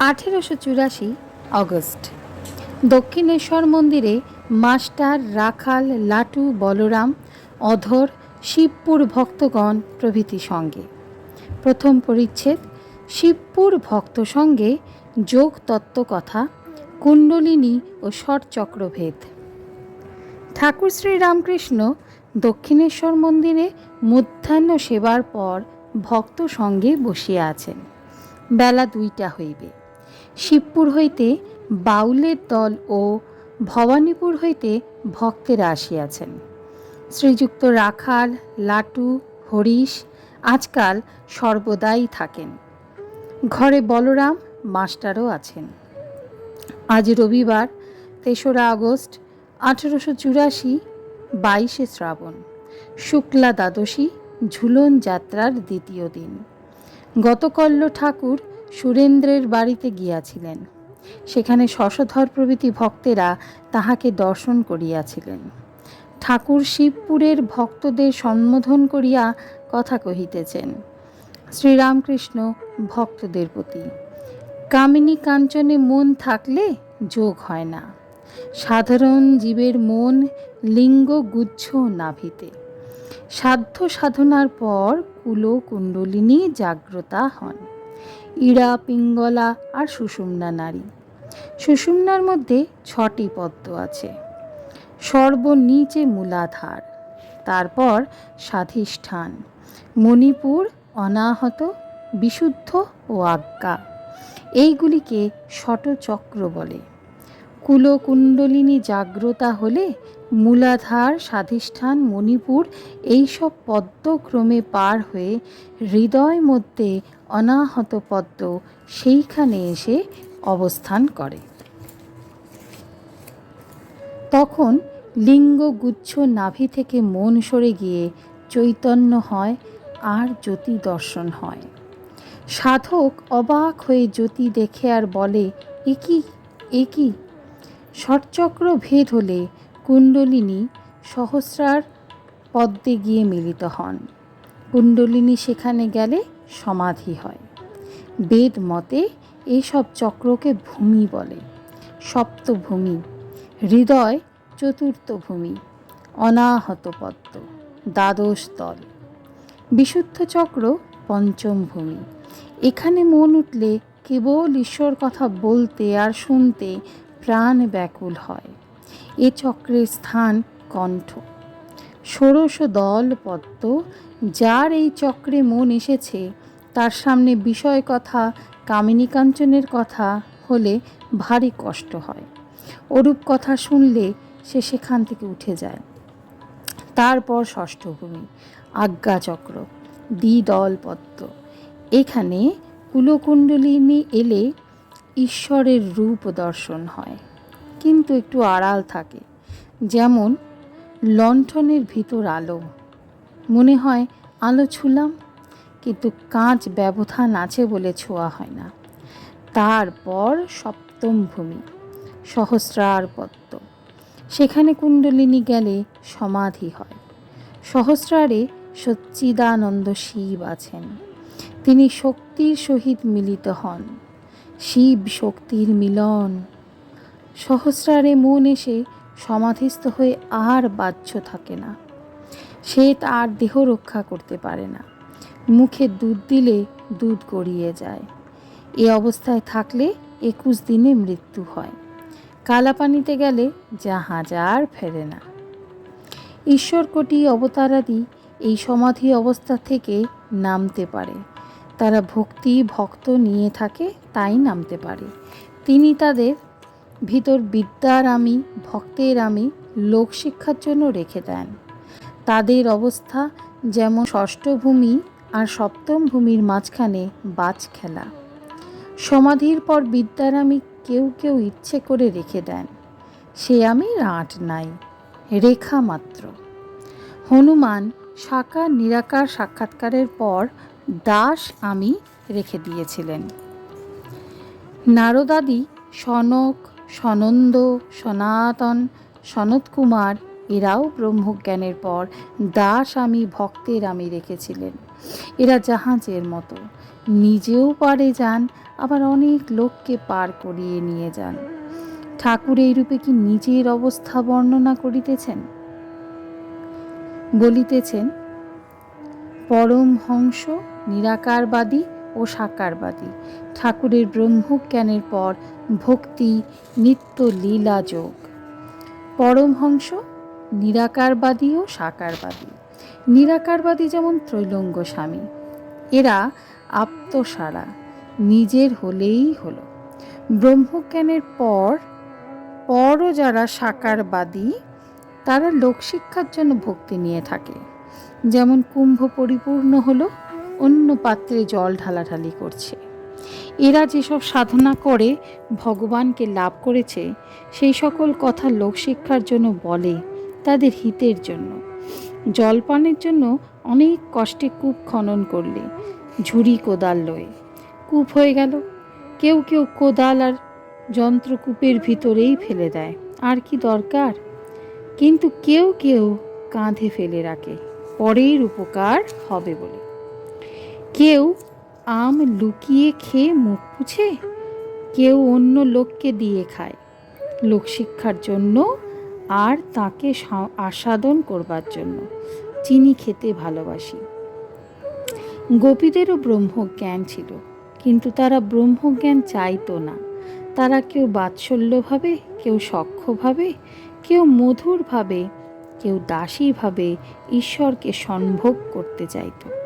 আঠেরোশো চুরাশি অগস্ট। দক্ষিণেশ্বর মন্দিরে মাস্টার রাখাল লাটু বলরাম, অধর শিবপুর ভক্তগণ প্রভৃতি সঙ্গে। প্রথম পরিচ্ছেদ, শিবপুর ভক্ত সঙ্গে যোগ তত্ত্ব কথা, কুণ্ডলিনী ও ষটচক্রভেদ ঠাকুর শ্রী রামকৃষ্ণ দক্ষিণেশ্বর মন্দিরে মধ্যাহ্ন সেবার পর ভক্ত সঙ্গে বসিয়া আছেন। বেলা দুইটা হইবে। শিবপুর হইতে বাউলের দল ও ভবানীপুর হইতে ভক্তেরা আসিয়াছেন। শ্রীযুক্ত রাখাল, লাটু, হরিশ আজকাল সর্বদাই থাকেন। ঘরে বলরাম মাস্টারও আছেন। আজ রবিবার, তেসরা আগস্ট, আঠেরোশো চুরাশি, বাইশে শ্রাবণ, শুক্লা দ্বাদশী, ঝুলন যাত্রার দ্বিতীয় দিন। গতকল্য ঠাকুর সুরেন্দ্রের বাড়িতে গিয়াছিলেন। সেখানে শশধর প্রভৃতি ভক্তেরা তাহাকে দর্শন করিয়াছিলেন। ঠাকুর শিবপুরের ভক্তদের সম্বোধন করিয়া কথা কহিতেছেন, শ্রীরামকৃষ্ণ, ভক্তদের প্রতি কামিনী কাঞ্চনে মন থাকলে যোগ হয় না। সাধারণ জীবের মন লিঙ্গ গুচ্ছ নাভিতে। সাধ্য সাধনার পর কুলো কুণ্ডলিনী জাগ্রতা হন। ইড়া পিঙ্গলা আর সুষুম্না নারী। সুষুম্নার মধ্যে ছটি পদ্ম আছে। সর্বনিচে মূলাধার, তারপর স্বাধিষ্ঠান, মণিপুর অনাহত, বিশুদ্ধ ও আজ্ঞা। এইগুলিকে ষটচক্র বলে। কুলকুণ্ডলিনী জাগ্রতা হলে মূলাধার, স্বাধিষ্ঠান, মণিপুর এইসব পদ্মক্রমে পার হয়ে হৃদয় মধ্যে অনাহত পদ্ম সেইখানে এসে অবস্থান করে। তখন লিঙ্গগুচ্ছ নাভি থেকে মন সরে গিয়ে চৈতন্য হয়, আর জ্যোতি দর্শন হয়। সাধক অবাক হয়ে জ্যোতি দেখে আর বলে একই একই ষটচক্র ভেদ হলে কুণ্ডলিনী সহস্রার পদ্মে গিয়ে মিলিত হন। কুণ্ডলিনী সেখানে গেলে সমাধি হয়। বেদ মতে এইসব চক্রকে ভূমি বলে। সপ্তভূমি, হৃদয় চতুর্থ ভূমি, অনাহত পদ্ম, দ্বাদশ তল। বিশুদ্ধ চক্র পঞ্চম ভূমি। এখানে মন উঠলে কেবল ঈশ্বর কথা বলতে আর শুনতে প্রাণ ব্যাকুল হয়। এ চক্রের স্থান কণ্ঠ। ষোড়শ দল পদ্ম, যার এই চক্রে মন এসেছে, তার সামনে বিষয় কথা কামিনী কাঞ্চনের কথা হলে ভারী কষ্ট হয়। ওরূপ কথা শুনলে সে সেখান থেকে উঠে যায়। তারপর ষষ্ঠ ভূমি, আজ্ঞাচক্র, দ্বিদল পদ্ম। এখানে কুলকুণ্ডলিনী এলে ঈশ্বরের রূপ দর্শন হয়। কিন্তু একটু আড়াল থাকে। যেমন লণ্ঠনের ভিতর আলো। মনে হয় আলো ছুলাম, কিন্তু কাঁচ ব্যবধান আছে বলে ছোঁয়া হয় না। তারপর সপ্তম ভূমি, সহস্রার পদ্ম। সেখানে কুণ্ডলিনী গেলে সমাধি হয়। সহস্রারে সচ্চিদানন্দ শিব আছেন। তিনি শক্তির সহিত মিলিত হন। শিব শক্তির মিলন। সহস্রারে মন এসে সমাধিস্থ হয়ে আর বাহ্য থাকে না। সে তার দেহ রক্ষা করতে পারে না। মুখে দুধ দিলে দুধ গড়িয়ে যায়। এ অবস্থায় থাকলে একুশ দিনে মৃত্যু হয়। কালাপানিতে গেলে জাহাজ আর ফেরে না। ঈশ্বরকোটি অবতারাদি এই সমাধি অবস্থা থেকে নামতে পারে। তারা ভক্তি ভক্ত নিয়ে থাকে, তাই নামতে পারে। তিনি তাদের ভিতর বিদ্যার আমি, ভক্তের আমি লোকশিক্ষার জন্য রেখে দেন। তাদের অবস্থা যেমন ষষ্ঠ ভূমি আর সপ্তম ভূমির মাঝখানে বাজ খেলা। সমাধির পর বিদ্যার আমি কেউ কেউ ইচ্ছে করে রেখে দেন। সে আমি রাট নাই, রেখা মাত্র। হনুমান সাকার নিরাকার সাক্ষাৎকারের পর দাস আমি রেখে দিয়েছিলেন। নারদাদি, সনক সনন্দ, সনাতন, সনৎকুমার, এরাও ব্রহ্মজ্ঞানের পর দাস আমি, ভক্তের আমি রেখেছিলেন। এরা জাহাজের মতো। নিজেও পারে যান, আবার অনেক লোককে পার করিয়ে নিয়ে যান। ঠাকুর এই রূপে কি নিজের অবস্থা বর্ণনা করিতেছেন? বলিতেছেন, পরম হংস, নিরাকারবাদী ও সাকারবাদী। ঠাকুরের ব্রহ্মজ্ঞানের পর ভক্তি, নিত্য লীলা যোগ। পরমহংস নিরাকারবাদী ও সাকারবাদী। নিরাকারবাদী যেমন ত্রৈলঙ্গ স্বামী, এরা আপ্তসারা, নিজের হলেই হলো। ব্রহ্মজ্ঞানের পর, পরও যারা সাকারবাদী, তারা লোকশিক্ষার জন্য ভক্তি নিয়ে থাকে। যেমন কুম্ভ পরিপূর্ণ হলো অন্য পাত্রে জল ঢালাঢালি করছে। এরা যেসব সাধনা করে, ভগবানকে লাভ করেছে, সেই সকল কথা লোকশিক্ষার জন্য বলে, তাদের হিতের জন্য। জলপানের জন্য অনেক কষ্টে কূপ খনন করলে, ঝুড়ি কোদাল লয়ে। কূপ হয়ে গেল। কেউ কেউ কোদাল আর যন্ত্রকূপের ভিতরেই ফেলে দেয়। আর কি দরকার? কিন্তু কেউ কেউ কাঁধে ফেলে রাখে। পরের উপকার হবে বলে। কেউ আম লুকিয়ে খেয়ে মুখ পুছে? কেউ অন্য লোককে দিয়ে খায়। লোকশিক্ষার জন্য আর তাকে আস্বাদন করবার জন্য। চিনি খেতে ভালোবাসি। গোপীদেরও ব্রহ্মজ্ঞান ছিল, কিন্তু তারা ব্রহ্মজ্ঞান চাইতো না। তারা কেউ বাৎসল্যভাবে, কেউ সখ্যভাবে কেউ মধুরভাবে, কেউ দাসীভাবে ঈশ্বরকে সম্ভোগ করতে চাইতো।